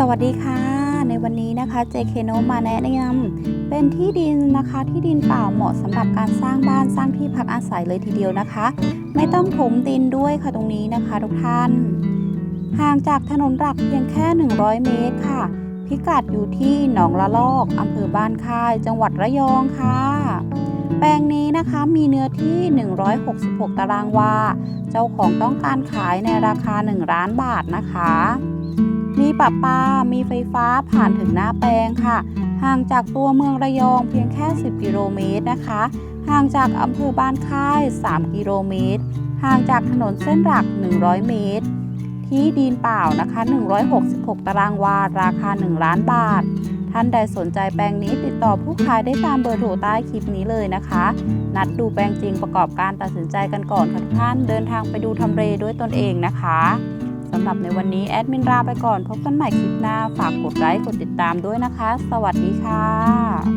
สวัสดีค่ะ ในวันนี้นะคะ JK n o มาแนะนำเป็นที่ดินนะคะที่ดินเปล่าเหมาะสำหรับการสร้างบ้านสร้างที่พักอาศัยเลยทีเดียวนะคะ ไม่ต้องถมดินด้วยค่ะตรงนี้นะคะทุกท่าน ห่างจากถนนหลักเพียงแค่ 100 เมตรค่ะ พิกัดอยู่ที่หนองละลอกอำเภอบ้านค่าย จังหวัดระยองค่ะ แปลงนี้นะคะมีเนื้อที่ 166 ตารางวา เจ้าของต้องการขายในราคา 1 ล้านบาทนะคะ มีประปา มีไฟฟ้าผ่านถึงหน้าแปลงค่ะ ห่างจากตัวเมืองระยองเพียงแค่ 10 กิโลเมตรนะคะ ห่างจากอำเภอบ้านค่าย 3 กิโลเมตร ห่างจากถนนเส้นหลัก 100 เมตร ที่ดินเปล่านะคะ 166 ตารางวา ราคา 1 ล้านบาท ท่านใดสนใจแปลงนี้ติดต่อผู้ขายได้ตามเบอร์โทรใต้คลิปนี้เลยนะคะ นัดดูแปลงจริงประกอบการตัดสินใจกันก่อนค่ะทุกท่าน เดินทางไปดูทำเลด้วยตนเองนะคะำหรับในวันนี้แอดมินลาไปก่อน พบกันใหม่คลิปหน้า ฝากกดไลค์ กดติดตามด้วยนะคะ สวัสดีค่ะ